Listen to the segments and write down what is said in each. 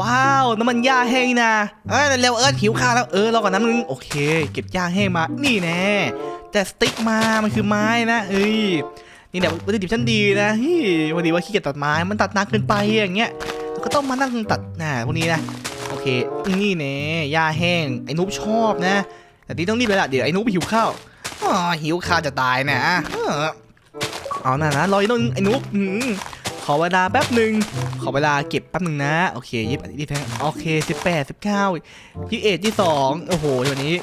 ว้าว น้ำมันหญ้าแห้งนะเอ้ยเร็วเอิร์ธหิวข้าวแล้วเออรอก่อนน้ำนึงโอเค เก็บหญ้าแห้งมานี่แน่แต่สติ๊กมามันคือไม้นะเอ้ยนี่แหละวัตถุดิบชั้นดีนะฮ้ยพอดีว่าขี้เกียจตัดไม้มันตัดนานเกินไปอย่างเงี้ยก็ต้องมานั่งตัดน่ะพวกนี้นะโอเคนี่แน่หญ้าแห้งไอ้นุ๊กชอบนะ แต่ที่ต้องรีบเลยล่ะเดี๋ยวไอ้นุ๊กหิวข้าวอ๋อหิวข้าวจะตายนะเออเอาน่ะนะรออีกนิดนึงไอ้นุ๊ก ขอเวลาแป๊บหนึ่งขอเวลาเก็บแป๊บหนึ่งนะ โอเคยี่สิบยี่สิบโอเคสิบแปดสิบเก้ายี่สิบเอ็ดยี่สองโอ้โหวันนี้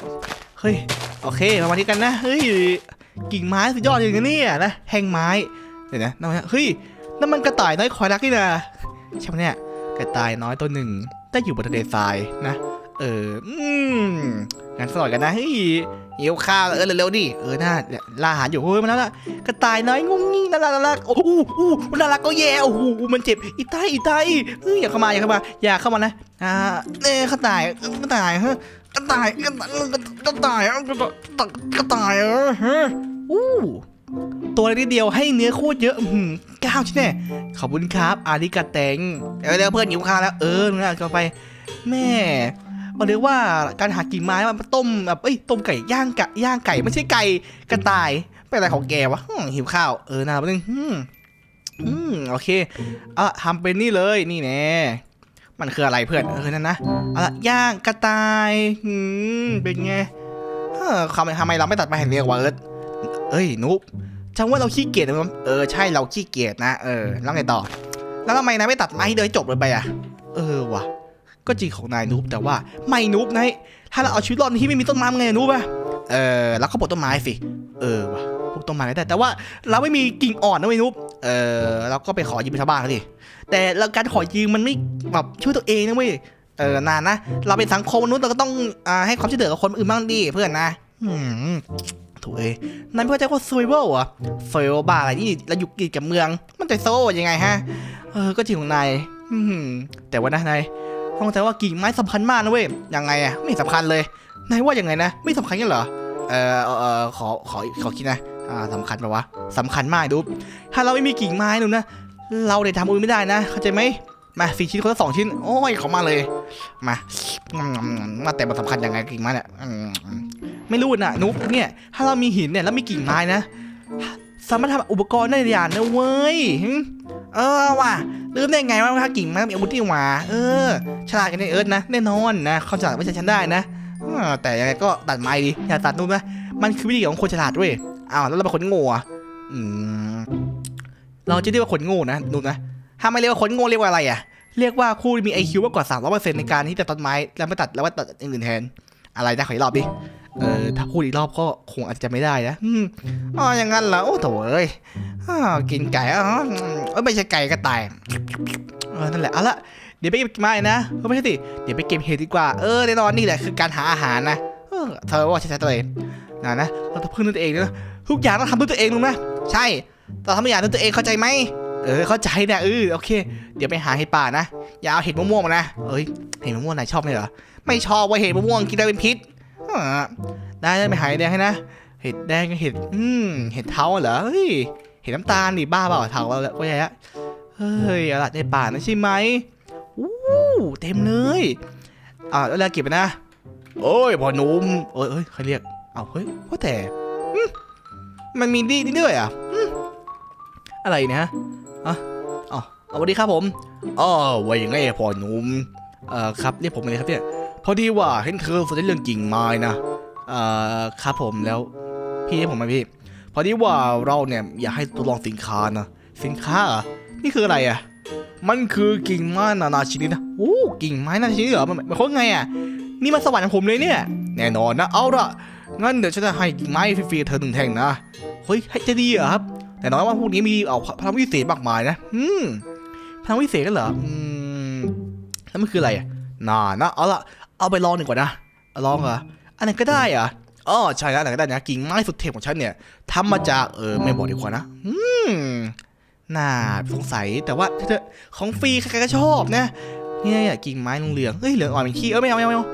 เฮ้ย โอเคมาวันนี้กันนะ เฮ้ย กิ่งไม้สุดยอดอย่างนี้เนี่ยนะ แห้งไม้ เดี๋ยวนะนั่นมันเฮ้ย นั่นมันกระต่ายน้อยคอยรักนี่นะใช่ไหมเนี่ย กระต่ายน้อยตัวหนึ่งได้อยู่บนทะเลทรายนะ เออ อืมงั้นสลอยกันนะ เฮ้ย หิวข้าวเออเร็วๆดิเออน่าล่าอาหารอยู่เฮ้ยมาแล้วล่ะกระต่ายน้อยงุ้งงี้น่ารักน่ารักโอ้โหมันน่ารักก็แย่โอ้โหมันเจ็บอีไตอีไตเฮ้ยอย่าเข้ามาอย่าเข้ามาอย่าเข้ามานะอ่าเน่กระต่ายกระต่ายเฮะกระต่ายกระต่ายกระต่ายกระต่ายกระต่ายเออฮะอู้ตัวเล็กนิดเดียวให้เนื้อโคตรเยอะอื้อหือก้าวใช่ไหมขอบคุณครับอาริกาแตงเออเดี๋ยวเพื่อนหิวข้าวแล้วเออนั่นก็ไปแม่ มาเรียกว่าการหากิ่งไม้มาต้มแบบเอ้ยต้มไก่ย่างไก่ย่างไก่ไม่ใช่ไก่กระต่ายเป็นอะไรของแกวะหิวข้าวเออนาแป๊บนึงอืมอืมโอเคอะทำเป็นนี่เลยนี่แน่มันคืออะไรเพื่อนเออนั่นนะอะย่างกระต่ายอืมเป็นไงเออทำไมทำไมเราไม่ตัดมาให้เรียกว่าเอิร์ธเอ้ยนุ๊กจังว่าเราขี้เกียจนะมั้งเออใช่เราขี้เกียจนะเออแล้วไงต่อ แล้วทำไมนายไม่ตัดไม้ให้เลยจบเลยไปอะ เออว่ะ ก็จริงของนายนุ๊กแต่ว่าไม่นุ๊กนายถ้าเราเอาชีวิตรอดที่ไม่มีต้นไม้ไงนุ๊กอะเออแล้วก็ปลูกต้นไม้สิเออวะปลูกต้นไม้ได้แต่ว่าเราไม่มีกิ่งอ่อนนะเว้ยนุ๊บเออเราก็ไปขอยืมชาวบ้านเขาดิแต่การขอยืมมันไม่แบบช่วยตัวเองนะเว้ยเออนานนะ เราเป็นสังคมมนุษย์เราก็ต้องอ่าให้ความช่วยเหลือกับคนอื่นบ้างดิเพื่อนนะอืมถูกเอ้ยนั่นไม่เข้าใจว่า survival เหรอ survival บ้าอะไรนี่เราอยู่กินกับเมือง มันจะโซ่ยังไงฮะ เออ ก็จริงของนายแต่ว่านะนาย ต้องใจว่ากิ่งไม้สำคัญมากนะเว้ยยังไงอะไม่สำคัญเลยนายว่ายังไงนะ ไม่สำคัญกันเหรอเออเออขอขอขอคิดนะอ่าสำคัญปะวะสำคัญมากดูถ้าเราไม่มีกิ่งไม้หนูนะเราเดี๋ยวทำอื่นไม่ได้นะ เข้าใจไหมมาสี่ชิ้นคนละสองชิ้น โอ้ยขอมาเลย มามาแต่มันสำคัญยังไงกิ่งไม้เนี่ยไม่รู้นะนุ๊กเนี่ย ถ้าเรามีหินเนี่ยแล้วมีกิ่งไม้นะสามารถทำอุปกรณ์ได้หลายอย่างนะเว้ย เออว่ะลืมได้ไงว่าถ้ากิ่งไม้มีอาวุธที่หวาเออ ฉลาดกันในเอิร์ธนะแน่นอนนะเขาฉลาดไม่ใช่ฉันได้นะออแต่ยังไงก็ตัดไม้ดีอย่าตัดนู่นนะมันคือวิธีของคนฉลาดเว้ยอ้าวแล้วเราเป็นคนโง่อะอืมเราจะเรียกว่าคนโง่นะดูนะถ้าไม่เรียกว่าคนโง่เรียกว่าอะไรอะเรียกว่าคู่ที่มี IQ มากกว่า300%ในการที่จะตัดไม้แล้วไม่ตัดแล้วว่าตัดอย่างอื่นแทนอะไรนะขออีกรอบดิ เออถ้าพูดอีกรอบก็คงอาจจะไม่ได้นะอ๋ออย่างนั้นเหรอโอ้โถเอ้ยอกินไก่อ๋อเอไม่ใช่ไก่ก็ตายเออนั่นแหละเอาละเดี๋ยวไปเก็บไม้นะเออไม่ใช่ดิเดี๋ยวไปเก็บเห็ดดีกว่าเออแน่นอนนี่แหละคือการหาอาหารนะเออเธอว่าใช่ตัวเองนะนะเราต้องพึ่งตัวเองนะทุกอย่างต้องทำด้วยตัวเองรู้ไหมใช่เราทำทุกอย่างด้วยตัวเองเข้าใจไหมเออเข้าใจนะเออโอเค เดี๋ยวไปหาเห็ดป่านะอย่าเอาเห็ดมะม่วงมานะเอ้ยเห็ดมะม่วงนายชอบไหมเหรอไม่ชอบว่าเห็ดมะม่วงกินได้เป็นพิษ ได้ได้ไปหาเห็ดแดงให้นะ เห็ดแดงกับเห็ด อืม เห็ดเท้าเหรอ เฮ้ย เห็ดน้ำตาลนี่บ้าเปล่าเท้าเราแล้วก็แย่ละเฮ้ยอะไรในป่านะใช่ไหมอู้เต็มเลย อ่าแล้วเราเก็บไปนะ โอ้ยพอนุ่มเอ้ยเอ้ยใครเรียก เอาเฮ้ยว่าแต่ มันมีดีนี่ด้วยอะอะไรเนะอะอ๋อเอาสวัสดีครับผมอ๋อว่ายังไงพ่อนุ่มเอ่อครับเรียกผมอะไรครับเนี่ย พอดีว่าเห็นเธอสนใจเรื่องกิ่งไม้นะเอ่อครับผมแล้วพี่ให้ผมไหมพี่ พอดีว่าเราเนี่ยอยากให้ทดลองสินค้านะสินค้านี่คืออะไรอะมันคือกิ่งไม้นานาชนิดนะโอ้กิ่งไม้นานาชนิดเหรอมันมันเขาไงอะนี่มันสวรรค์ของผมเลยเนี่ย แน่นอนนะเอาละงั้นเดี๋ยวฉันจะให้กิ่งไม้ฟรีๆเธอหนึ่งแท่งนะเฮ้ยให้จะดีเหรอครับแต่น้อยว่าพวกนี้มีเอาพลังวิเศษมากมายนะ อืมพลังวิเศษกันเหรอ อืมแล้วมันคืออะไรอะน่านะเอาละ เอาไปลองหนึ่งก่อนนะเอาลองเหรออันไหนก็ได้เหรอะอ๋อใช่แล้วอันไหนก็ได้นะกิ่งไม้สุดเทพของฉันเนี่ยทำมาจากเออไม่บอกดีกว่านะอืมน่าสงสัยแต่ว่าเธอของฟรีใครๆก็ชอบนะเนี่ยกิ่งไม้เหลืองๆเฮ้ยเหลืองอ่อนเป็นขี้เออไม่เอาไม่เอาไม่เอา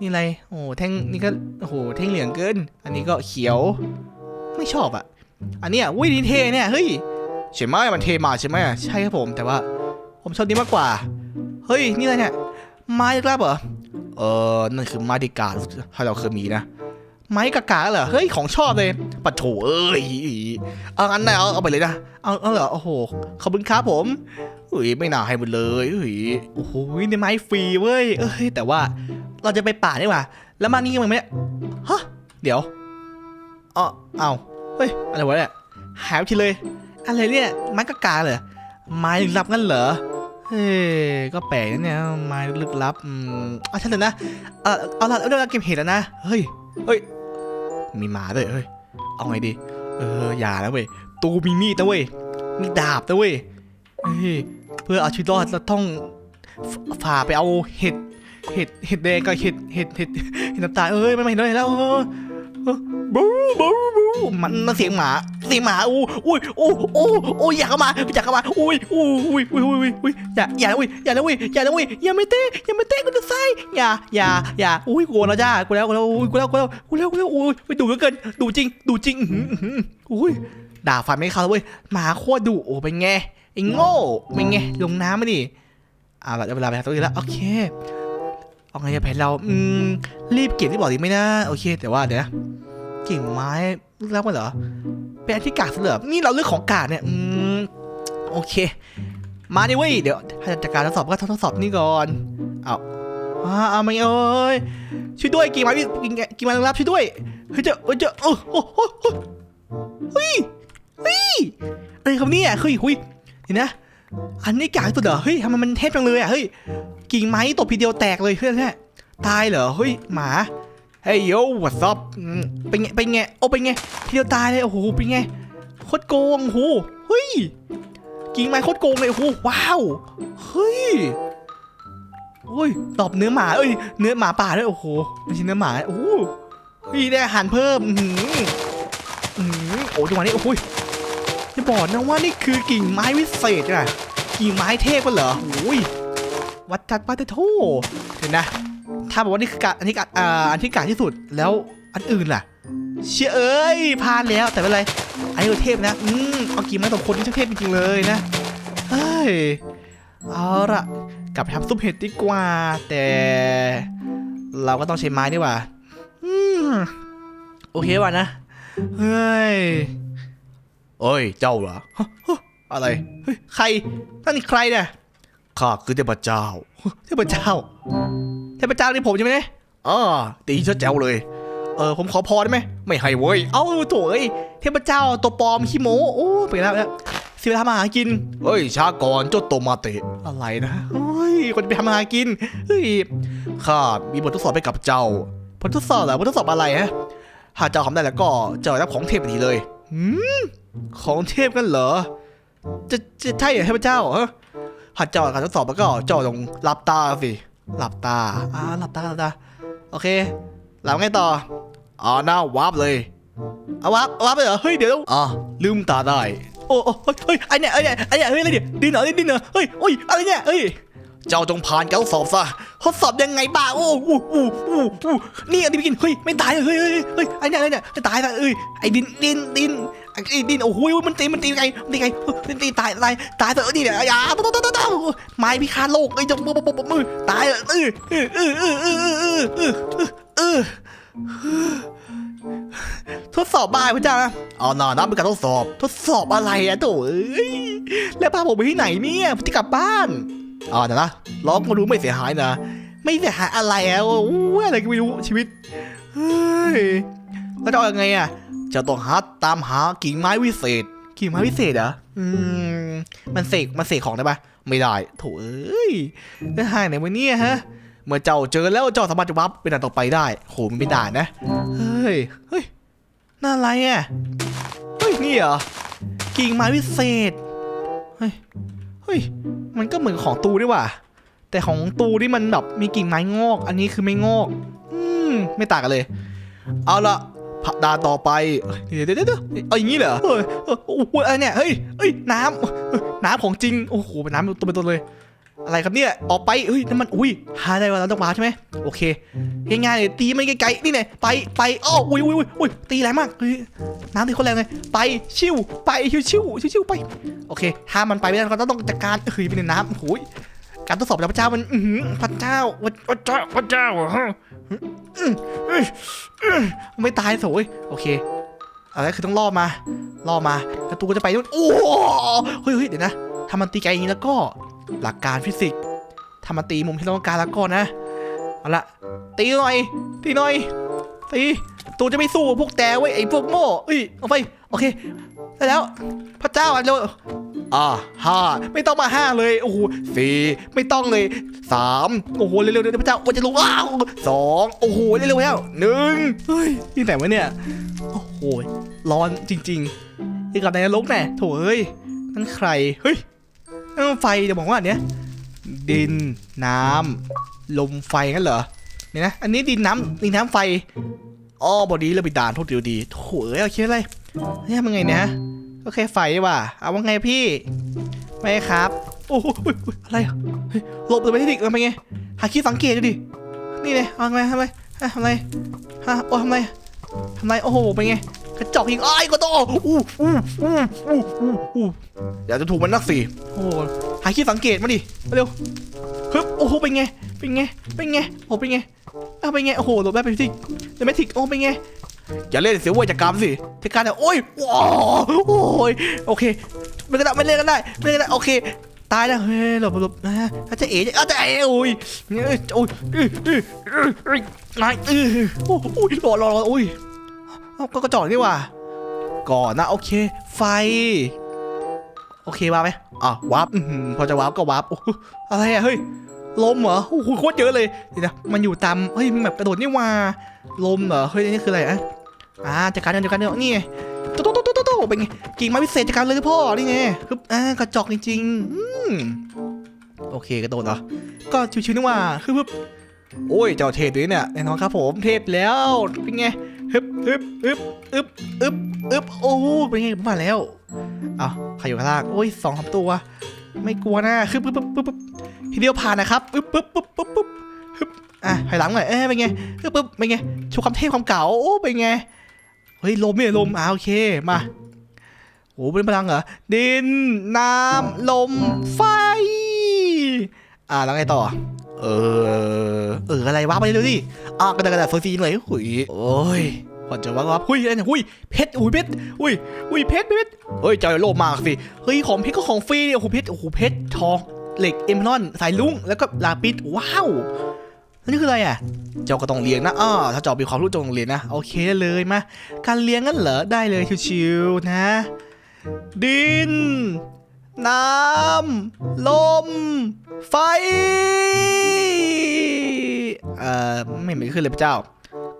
นี่อะไรโอ้แท่งนี่ก็โอ้โหแท่งเหลืองเกิน อันนี้ก็เขียว ไม่ชอบอะ อันเนี้ยอุ้ยนี่เท่เนี่ยเฮ้ยใช่ไหมมันเท่มากใช่ไหมใช่ครับผมแต่ว่า ผมชอบนี้มากกว่า เฮ้ยนี่อะไรเนี่ยไม้กล้าเหรอ เออนั่นคือไม้ดิกาถ้าเราเคยมีนะไม้กากาเหรอ เฮ้ย ของชอบเลยปัดโถเอ้ย เอางั้นได้เอาเอาไปเลยนะ เอาเอาเหรอ โอ้โห ขอบคุณครับผมเฮ้ยไม่น่าให้หมดเลยเฮ้ยโอ้โหในไม้ฟรีเว้ย เอ้ย แต่ว่าเราจะไปป่าดีกว่า แล้วมานี่ยังไม่ได้ฮะ เดี๋ยวอ๋อเอาเฮ้ย อะไรวะเนี่ย หายไปทีเลย อะไรเนี่ย ไม้กากาเหรอ ไม้ลับงั้นเหรอ เฮ้ก็แปลกนะเนี่ยม้ลึกลับอืมเอาฉันเลยนะเออเอาละเรื่องเก็บเห็ดแล้วนะเฮ้ยเฮ้ยมีหมาด้วยเฮ้ยเอาไงดีเอออย่านะเว้ยตูมีมีดนะเว้ยมีดาบนะเว้ยเฮ้ยเพื่อเอาชีวิตรอดเราต้องฝ่าไปเอาเห็ดเห็ดเห็ดแดงกับเห็ดเห็ดเห็ดเห็ดน้ำตาเอ้ยไม่ไม่เห็นด้วยแล้วบูบูบูมันมันเสียงหมา สียงหมาอู้อุ้ยอู้อู้อู้อยากเข้ามาอยากเข้ามาอุ้ยอู้อุ้ยอุ้ยอุ้ยอุ้ยอุ้ยอย่าอย่านะอุ้ยอย่านะอุ้ยอย่านะอุ้ยอย่าไม่เตะอย่าไม่เตะกูจะใส่อย่าอย่าอย่าอุ้ยกลัวแล้วจ้ากูแล้วกูแล้วกูแล้วกูแล้วกูแล้วกูแล้วอุ้ยไปดูเกินดูจริงดูจริงอือุ้ยด่าฟันไม่เข้าเลยเว้ยหมาโคตรดุโอ้เป็นไงไอ้โง่เป็นไงลงน้ำมาดิเอาละเวลาไปหาตัวอื่นแล้วโอเคเอาไงจะแผนเราอืมรีบเก็บที่บอกดีไหมนะโอเค แต่ว่าเดี๋ยวนะกิ่งไม้แล้วมันเหรอ เป็นที่กากเสลือนี่เราเลือกของกากเนี่ยอืมโอเค มาดิเว้ยเดี๋ยวถ้าจะจัดการทดสอบก็ทดสอบนี่ก่อนเอาอาเอาไม่เอ้ยช่วยด้วยกี่ม้กี่กี่ไม้รับช่วยด้วยเฮ้ยเจ้าเฮ้ยเจ้าโอ้โหโอ้โหเฮ้ยเฮ้ยอะไรครับเนี่ยเฮ้ยหุยเห็นนะ อันนี้กากสุดเหรอเฮ้ยทำไมมันเทพจังเลยอะเฮ้ยกิ่งไม้ตบทีเดียวแตกเลยเพื่อนแท้ตายเหรอเฮ้ยหมา เฮ้ยโย่ what's up เป็นไงเป็นไงโอ้เป็นไงทีเดียวตายเลยโอ้โหเป็นไงโคตรโกงโอ้โหเฮ้ยกิ่งไม้โคตรโกงเลยโอ้โหว้าวเฮ้ยโอ้ยตอบเนื้อหมาเอ้ยเนื้อหมาป่าด้วยโอ้โหไม่ใช่เนื้อหมาโอ้โหเฮ้ยได้อาหารเพิ่มอือหืออือหือโอ้จังหวะนี้โอ้โหจะบอกนะว่านี่คือกิ่งไม้วิเศษอะกิ่งไม้เทพกันเหรอโอ้ยวัดจัดปาเตโทเห็นนะ ถ้าบอกว่านี่คือกะอันที่กะอ่าอันที่กะที่สุดแล้วอันอื่นล่ะ เชื่อเอ้ยพลาดแล้วแต่ไม่เป็นไรไอ้เทพนะอืมเอากี่ไม้ต่อคนนี่ช่างเทพจริงๆเลยนะเฮ้ยเอาละกลับไปทำซุปเห็ดดีกว่า แต่ เราก็ต้องใช้ไม้ดีกว่าอืมโอเคว่ะนะเฮ้ยเอ้ยเจ้าเหรอฮะฮะอะไรเฮ้ยใครนั่นใครเนี่ยข้าคือเทพเจ้าเทพเจ้าเทพเจ้านี่ผมใช่ไหมเนี่ยอ๋อตีเจ้าแจ๋วเลย เออผมขอพรได้ไหมไม่ให้เว้ย เอ้าโถเอ้ยเทพเจ้าตัวปลอมขี้โมโอ้ไปแล้วเนี่ยเสียเวลาทำอาหารกินเฮ้ยช้าก่อนเจ้าโตมาเตะอะไรนะเฮ้ยคนจะไปทำอาหารกินเฮ้ยข้ามีบททดสอบให้กับเจ้าบททดสอบเหรอบททดสอบอะไรฮะหากเจ้าทำได้แล้วก็เจ้าได้รับของเทพทันทีเลยหืมของเทพกันเหรอ จะจะใช่เหรอเทพเจ้าฮะหากเจ้าการทดสอบแล้วก็เจ้าต้องหลับตาสิ หลับตา อ่า หลับตาหลับตา โอเค หลับไงต่อ อ๋อหน้าวับเลย เอาวับวับเลยเหรอ เฮ้ย เดี๋ยวอ๋อลืมตาได้ โอ้โอ้เฮ้ยเฮ้ยไอเนี่ยไอเนี่ยไอเนี่ยเฮ้ยอะไรเนี่ยดินเหรอดินเหรอเฮ้ยโอ้ย อะไรเนี่ย เฮ้ย เจ้าจงผ่านการทดสอบซะทดสอบยังไงบ้าโอ้อู้อู้อู้อู้นี่อันนี้ไปกินเฮ้ยไม่ตายเลยเฮ้ยเฮ้ยเฮ้ยไอเนี่ยไอเนี่ยจะตายละเอ้ยไอดินดินดินไอ้ดินโอ้โหมันตีมันตีไงมันตีไงมันตีตายตายตายเถอะนี่เนี่ยอย่าตายตายตายตายไม้พิฆาตโลกไอ้จงปุ๊บปุ๊บปุ๊บมือตายเออเออเออเออเออเออเออเออเออทดสอบบ้าพระเจ้านะอ๋อน่านับเป็นการทดสอบ ทดสอบอะไรอะโถเอ้ยแล้วพาผมไปที่ไหนเนี่ยผมจะกลับบ้าน อ๋อเดี๋ยวนะร้องมาดูไม่เสียหายนะ ไม่เสียหายอะไรอะโอ้ยอะไรก็ไม่รู้ชีวิตเฮ้ยแล้วจะเอายังไงอะจะต้องหาตามหากิ่งไม้วิเศษ กิ่งไม้วิเศษเหรออืมมันเสกมันเสกของได้ปะไม่ได้โถเอ้ยจะหายไหนวะเนี่ยฮะ เมื่อเจ้าเจอแล้วเจ้าสามารถจะวับเป็นด่านต่อไปได้โหมันเป็นด่านนะเฮ้ยเฮ้ยน่าอะไรอะเฮ้ยนี่เหรอกิ่งไม้วิเศษเฮ้ย เฮ้ย มันก็เหมือนของตูด้วยว่ะ แต่ของตูนี่มันแบบมีกิ่งไม้งอก อันนี้คือไม่งอก อืม ไม่ต่างกันเลย เอาละพระดาต่อไป เดี๋ยวเดี๋ยวเดี๋ยวเอาอย่างนี้เหรอเฮ้ยเฮ้ยโอ้โหอะไรเนี่ย เฮ้ยเฮ้ย น้ำน้ำของจริง โอ้โหเป็นน้ำตัวเป็นตัวเลย อะไรครับเนี่ย ออกไปเฮ้ยน้ำมัน อุ้ยหาได้ว่าเราต้องมาใช่ไหมโอเค ง่ายๆเลยตีมันไกลๆ นี่ไงไป ไปอ้ออุ้ยอุ้ยอุ้ยอุ้ยตีแรงมาก เฮ้ย น้ำตีคนแรงเลย ไป ชิว ไป ชิวชิวชิวชิวไป โอเค ถ้ามันไปไม่ได้เราก็ต้องจัดการ เฮ้ย เป็นในน้ำโอ้โหการทดสอบจากพระเจ้ามันพระเจ้าพระเจ้าพระเจ้าฮะไม่ตายโสยโอเคอะไรคือต้องล่อมาล่อมาแล้วตูก็จะไปนู่นโอ้โหเฮ้ยเฮ้ยเดี๋ยวนะถ้ามันตีไกลอย่างนี้แล้วก็ หลักการฟิสิกส์ถ้ามันตีมุมที่เราต้องการแล้วก็นะ เอาละตีหน่อย ตีหน่อยตีตูจะไม่สู้พวกแตเว้ยไอ้พวกโง่เอ้ยเอาไปโอเคได้แล้ว พระเจ้าอะเร็วอ่าห้าไม่ต้องมาห้าเลยโอ้โหสี่ไม่ต้องเลยสามโอ้โหเร็วๆเดี๋ยวพระเจ้าว่าจะลงอ้าวสองโอ้โหเร็วๆแล้วหนึ่งเฮ้ยที่ไหนวะเนี่ยโอ้โหร้อนจริงๆยังกับในนรกแน่โถเอ้ยนั่นใครเฮ้ย ไฟจะบอกว่าอันเนี้ยดินน้ำลมไฟงั้นเหรอเนี่ยนะอันนี้ดินน้ำดินน้ำไฟอ๋อบอดีเราไปด่านโทษดีดีโถเอ้ยเอาคิดอะไรเนี่ยมันไงเนี่ยก็แค่ไฟว่ะเอาว่าไงพี่ไม่ครับ โอ้โหอะไรอะเฮ้ยหลบเลยไปที่ดิเออไปไงหาคิดสังเกตดูดินี่เลยเอาไงทำไมทำไมฮะโอ้ทำไมทำไมโอ้โหเป็นไง ระจอกยิงอ้ายก็ต้องอู้อู้อู้อู้อู้อู้อยากจะถูกมันนักสิโอ้หหาคิดสังเกตมาดิมาเร็วฮึบโอ้โหเป็นไงเป็นไงเป็นไงโอ้เป็นไงเอาเป็นไงโอ้โหหลบได้ไปที่เดยวไม่ทิกโอ้เป็นไงอย่าเล่นเสียเวยจากกรรมสิเที่การเนี่ยโอ้ยโอ้ยโอเคไม่ก็ได้ไม่เล่นกันได้ไม่เล่นกันได้โอเคตายแล้วเฮ้ยหลบหลบนะอาจจะเอ๋อาจจะเอ๋โอ้ยเอ้ยโอ้ยเอ้ยเอ้ยเอ้อ้ยนายเอ้ยโอ้ยรอรอรอโอ้ย ก็กระจอกนี่ว่า ก่อนนะโอเค ไฟ โอเควาร์ปไหมอะวาร์ปอื้อหือพอจะวาร์ปก็วาร์ปโอ้โหอะไรอะเฮ้ยลมเหรอโอ้โหโคตรเยอะเลยเดี๋ยวนะมันอยู่ตามเฮ้ยมันแบบกระโดดนี่ว่าลมเหรอเฮ้ยนี่คืออะไรอะอ่าจัดการเดินจัดการเดินนี่ไงโต๊ะโต๊ะโต๊ะโต๊ะโต๊เป็นไงกิ่งไม้พิเศษจัดการเลยพ่อนี่ไงคืออ่ากระจอกจริงๆอืมโอเคกระโดดเหรอก็ชิวๆนี่ว่าคือปึ๊บโอ้ยเจ้าเทพด้วยเนี่ยแน่นอนครับผมเทพแล้วเป็นไง ฮึบฮึบฮึบอึบอึบอึบโอ้โหเป็นไงมาแล้วเอาใครอยู่ข้างล่างโอ้ยสองสามตัว ไม่กลัวนะคือปึ๊บปึ๊บปึ๊บปึ๊บทีเดียวผ่านนะครับปึ๊บปึ๊บปึ๊บปึ๊บปึ๊บฮึบอะถอยหลังหน่อยเอ้ยเป็นไงปึ๊บปึ๊บเป็นไงโชว์ความเท่ความเก่าโอ้เป็นไงเฮ้ยลมเนี่ยลมอ่าโอเคมาโอ้เป็นพลังเหรอดินน้ำลมไฟ อ่าแล้วไงต่อ เออเอออะไรวะไปเร็วดิ อะกระดาษกระดาษโซซีเลยหุยโอ้ยพอจะว่าว่าหุยอะไรเนี่ยหุยเพชรหุยเพชรหุยหุยเพชรเพชรเฮ้ยเจโลภมากสิเฮ้ยของเพชรก็ของฟรีเนี่ยโอ้โหเพชรโอ้โหเพชรทองเหล็กเอมเมอรัลสายลุงแล้วก็ลาปิสว้าวนี่คืออะไรอะ เจ้าก็ต้องเรียนนะอ้อถ้าเจ้ามีความรู้จงเรียนนะ โอเคเลยมา การเลี้ยงงั้นเหรอ ได้เลยชิวๆนะ ดิน น้ำ ลม ไฟ ไม่เห็นไม่ขึ้นเลยพระเจ้า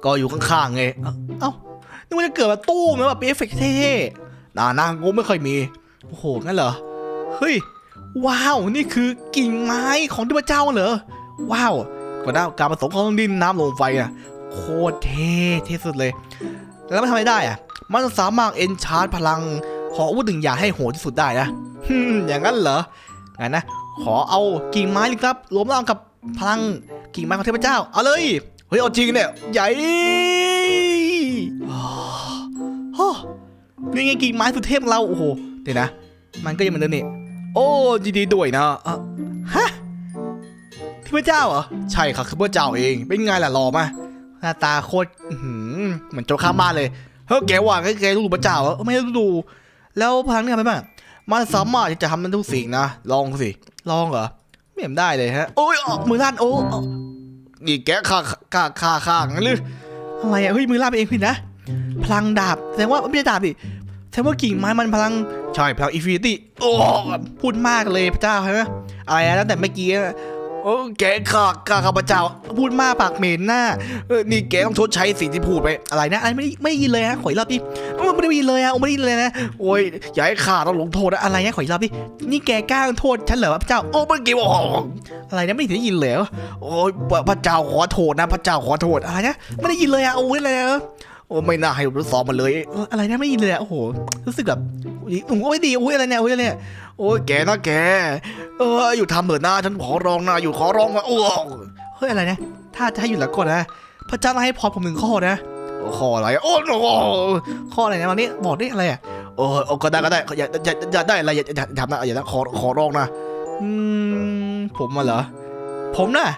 ก็อยู่ข้างๆไง เอ้านึกว่าจะเกิดมาตู้มแบบเป็นเอฟเฟกต์เท่ๆนานะงบไม่ค่อยมี โอ้โห งั้นเหรอ เฮ้ย ว้าว นี่คือกิ่งไม้ของเทพเจ้าเหรอ ว้าวก็ได้การผสมของดินน้ำลมไฟอะ โคตรเท่ที่สุดเลย แล้วมันทำอะไรได้อะ มันสามารถเอนชาร์จพลังของอาวุธหนึ่งอย่างให้โหดที่สุดได้นะอย่างนั้นเหรองั้นนะ ขอเอากิ่งไม้เลยครับรวมร่างกับพลัง กิ่งไม้ของเทพเจ้า เอาเลย เฮ้ย เอาจริงเนี่ย ใหญ่อ๋อโอ้นี่ไงกิ่งไม้สุดเทพของเรา โอ้โห เดี๋ยวนะ มันก็ยังเหมือนเดิมนี่ โอ้ยินดีด้วยนะอะฮะที่พระเจ้าเหรอ ใช่ครับคือพระเจ้าเอง เป็นไงล่ะหล่อมาหน้าตาโคตรอื้อหือเหมือนโจรข้ามบ้านเลย เฮ้ยแกว่าไงแกรู้พระเจ้าเหรอไม่รู้ดู แล้วพลังนี่ทำอะไรบ้างมันสามารถที่จะทำมันทุกสิ่งนะ ลองสิ ลองเหรอ ไม่เห็นได้เลยฮะ โอ้ยอ๋อมือลั่นโอ้อ๋อ นี่แกฆ่าฆ่าฆ่าฆ่างั้นหรืออะไรอะเฮ้ยมือลั่นไปเองพี่นะ พลังดาบแสดงว่าไม่ใช่ดาบดิแสดงว่ากิ่งไม้มันพลังใช่พลังอินฟินิตี้โอ้พูดมากเลยพระเจ้าใช่ไหมอะไรนะตั้งแต่เมื่อกี้นะ โอ้แกข้าข้าข้าพเจ้า พูดมากปากเหม็นหน้าเออนี่แกต้องชดใช้สิ่งที่พูดไปอะไรนะอะไรไม่ไม่ได้ยินเลยฮะขออีกรอบดิโอ้ไม่ได้ยินเลยฮะโอไม่ได้ยินเลยนะโอ้ยอย่าให้ข้าต้องลงโทษนะอะไรนะขออีกรอบดินี่แกกล้าลงโทษฉันเหรอพระเจ้าโอ้เมื่อกี้บอกอะไรนะไม่ได้ยินเลยโอ้ยพระเจ้าขอโทษนะ พระเจ้าขอโทษอะไรนะไม่ได้ยินเลยอะโอ้ยอะไรนะ โอ้ไม่น่าให้รู้สอบมาเลยเอออะไรนะไม่ยินเลยอะโอ้โหรู้สึกแบบโอุ๊ยดีโอ้ยอะไรเนี่ยโอ้ยอะไรเนี่ยโอ้ยแกนะแก เอออยู่ทำเถอะนะฉันขอร้องนะอยู่ขอร้องนะโอ้เฮ้ยอะไรเนะถ้าจะให้หยุดแล้วก่อนนะพระเจ้าให้พรผมหนึ่งข้อนะข้ออะไรโอ้โหข้ออะไรนะวันนี้บอกได้อะไรอะเออเอาก็ได้ก็ได้อย่าอย่าอย่าได้อะไรอย่าอย่าทำนะอย่านะขอขอร้องนะอืมผมมาเหรอผมน่ะ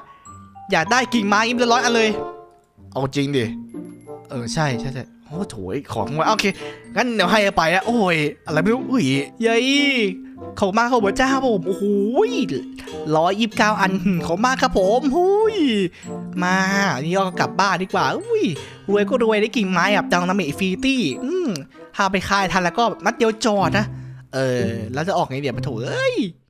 อยากได้กิ่งไม้อิมละร้อยอันเลย เอาจริงดิ ออใช่ใช่ใช่โอ้โถยของมาโอเค งั้นเดี๋ยวให้ไปอะโอ้ย อะไรไม่รู้อุ้ยยัยขอบคุณมากครับพระเจ้าผมโอ้โหร้อยยี่สิบเก้าอันหึขอบคุณมากครับผมหุยมานี่ก็กลับบ้านดีกว่าอุ้ยรวยก็รวยได้กิ่งไม้แบบจังนามิฟีตี้อืมถ้าไปคายทันแล้วก็แบบนัดเดียวจอดนะ เออ แล้วจะออกไงเดี๋ยวมาโถเอ้ย